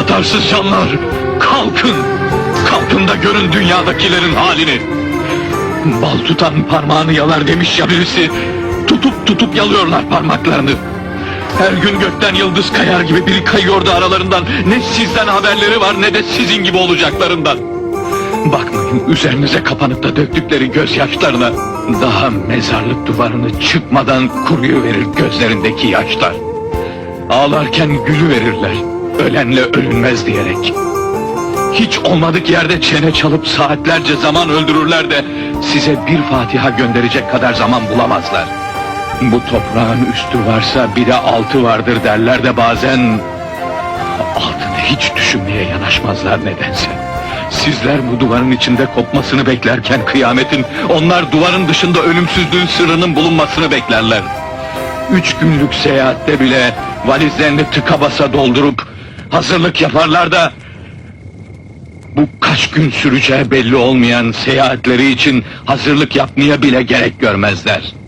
Yatarsız canlar, kalkın! Kalkın da görün dünyadakilerin halini! Bal tutan parmağını yalar demiş ya birisi. Tutup tutup yalıyorlar parmaklarını. Her gün gökten yıldız kayar gibi biri kayıyordu aralarından. Ne sizden haberleri var ne de sizin gibi olacaklarından. Bakmayın üzerinize kapanıp da döktükleri gözyaşlarına. Daha mezarlık duvarını çıkmadan kuruyu verir gözlerindeki yaşlar. Ağlarken gülü verirler. Ölenle ölünmez diyerek. Hiç olmadık yerde çene çalıp saatlerce zaman öldürürler de size bir Fatiha gönderecek kadar zaman bulamazlar. Bu toprağın üstü varsa bir de altı vardır derler de bazen altını hiç düşünmeye yanaşmazlar nedense. Sizler bu duvarın içinde kopmasını beklerken kıyametin, onlar duvarın dışında ölümsüzlüğün sırrının bulunmasını beklerler. Üç günlük seyahatte bile valizlerini tıka basa doldurup hazırlık yaparlar da bu kaç gün süreceği belli olmayan seyahatleri için hazırlık yapmaya bile gerek görmezler.